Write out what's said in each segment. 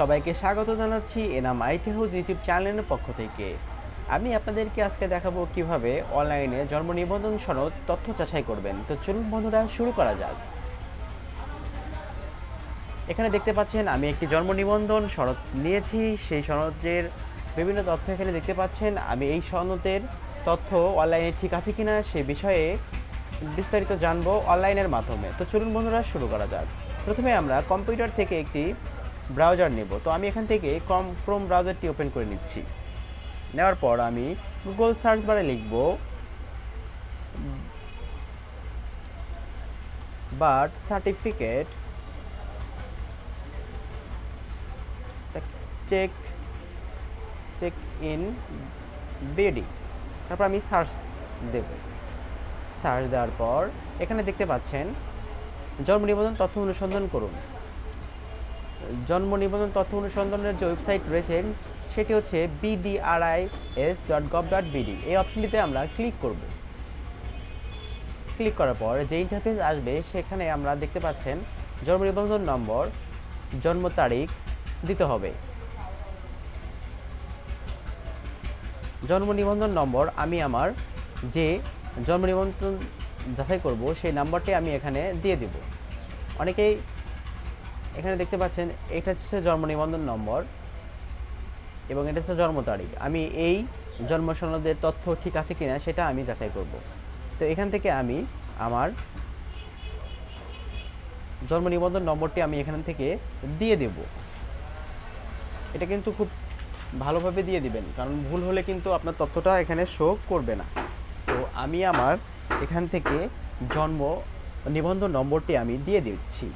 সবাইকে স্বাগত জানাচ্ছি এনাম আইটি হাউস ইউটিউব চ্যানেলের পক্ষ থেকে। আমি আপনাদেরকে আজকে দেখাবো কীভাবে অনলাইনে জন্ম নিবন্ধন সনদ তথ্য যাচাই করবেন। তো চলুন বন্ধুরা, শুরু করা যাক। এখানে দেখতে পাচ্ছেন, আমি একটি জন্ম নিবন্ধন সনদ নিয়েছি। সেই সনদের বিভিন্ন তথ্য এখানে দেখতে পাচ্ছেন। আমি এই সনদের তথ্য অনলাইনে ঠিক আছে কিনা সে বিষয়ে বিস্তারিত জানব অনলাইনের মাধ্যমে। তো চলুন বন্ধুরা, শুরু করা যাক। প্রথমে আমরা কম্পিউটার থেকে একটি ব্রাউজার নেব। তো আমি এখান থেকে কম ক্রোম ব্রাউজারটি ওপেন করে নিচ্ছি। নেওয়ার পর আমি গুগল সার্চ বারে লিখব birth certificate check check in বেডি তারপর আমি সার্চ দেব। সার্চ দেওয়ার পর এখানে দেখতে পাচ্ছেন জন্ম নিবন্ধন তথ্য অনুসন্ধান করুন। জন্ম নিবন্ধন তথ্য অনুসন্ধানের যে ওয়েবসাইট রয়েছে, সেটি হচ্ছে BDRIS dot gov dot BD এই অপশনটিতে আমরা ক্লিক করব। ক্লিক করার পর যে ইন্টারফেস আসবে, সেখানে আমরা দেখতে পাচ্ছেন জন্ম নিবন্ধন নম্বর, জন্ম তারিখ দিতে হবে। জন্ম নিবন্ধন নম্বর আমি আমার যে জন্ম নিবন্ধন যাচাই করব, সেই নাম্বারটি আমি এখানে দিয়ে দিব। অনেকেই এখানে দেখতে পাচ্ছেন, এটা হচ্ছে জন্ম নিবন্ধন নম্বর এবং এটা হচ্ছে জন্ম তারিখ। আমি এই জন্ম সনদের তথ্য ঠিক আছে কিনা সেটা আমি যাচাই করব। তো এখান থেকে আমি আমার জন্ম নিবন্ধন নম্বরটি আমি এখান থেকে দিয়ে দেব। এটা কিন্তু খুব ভালোভাবে দিয়ে দিবেন, কারণ ভুল হলে কিন্তু আপনার তথ্যটা এখানে শো করবে না। তো আমি আমার এখান থেকে জন্ম নিবন্ধন নম্বরটি আমি দিয়ে দিচ্ছি।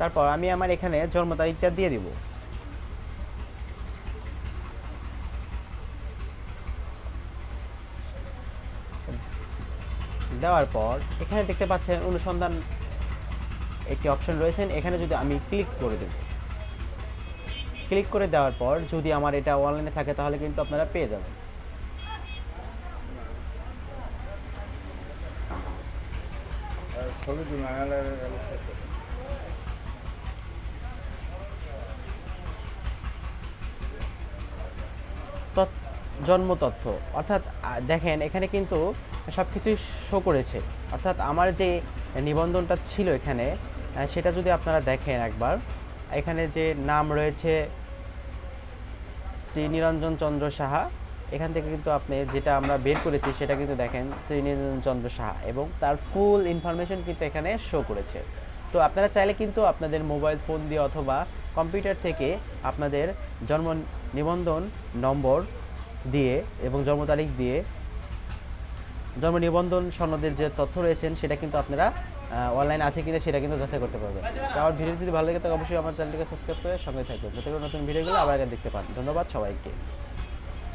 তারপর আমি আমার এখানে জন্ম তারিখটা দিয়ে দিব। দেওয়ার পর এখানে দেখতে পাচ্ছেন অনুসন্ধান একটি অপশন রয়েছেন এখানে যদি আমি ক্লিক করে দেব। ক্লিক করে দেওয়ার পর যদি আমার এটা অনলাইনে থাকে তাহলে কিন্তু আপনারা পেয়ে যাবেন। জন্ম তথ্য অর্থাৎ দেখেন, এখানে কিন্তু সব কিছুই শো করেছে। অর্থাৎ, আমার যে নিবন্ধনটা ছিল এখানে সেটা যদি আপনারা দেখেন একবার, এখানে যে নাম রয়েছে শ্রী নিরঞ্জন চন্দ্র সাহা, এখান থেকে কিন্তু আপনি যেটা আমরা বের করেছি, সেটা কিন্তু দেখেন শ্রী নিরঞ্জন চন্দ্র সাহা এবং তার ফুল ইনফরমেশন কিন্তু এখানে শো করেছে। তো আপনারা চাইলে কিন্তু আপনাদের মোবাইল ফোন দিয়ে অথবা কম্পিউটার থেকে আপনাদের জন্ম নিবন্ধন নম্বর দিয়ে এবং জন্ম তারিখ দিয়ে জন্ম নিবন্ধন সনদের যে তথ্য রয়েছেন, সেটা কিন্তু আপনারা অনলাইন আছে কিনা সেটা কিন্তু যাচাই করতে পারবেন। তো আমার ভিডিও যদি ভালো লাগে তাহলে অবশ্যই আমার চ্যানেলটিকে সাবস্ক্রাইব করে সঙ্গে থাকবেন। যাতে নতুন ভিডিওগুলো আবার আগে দেখতে পান। ধন্যবাদ সবাইকে।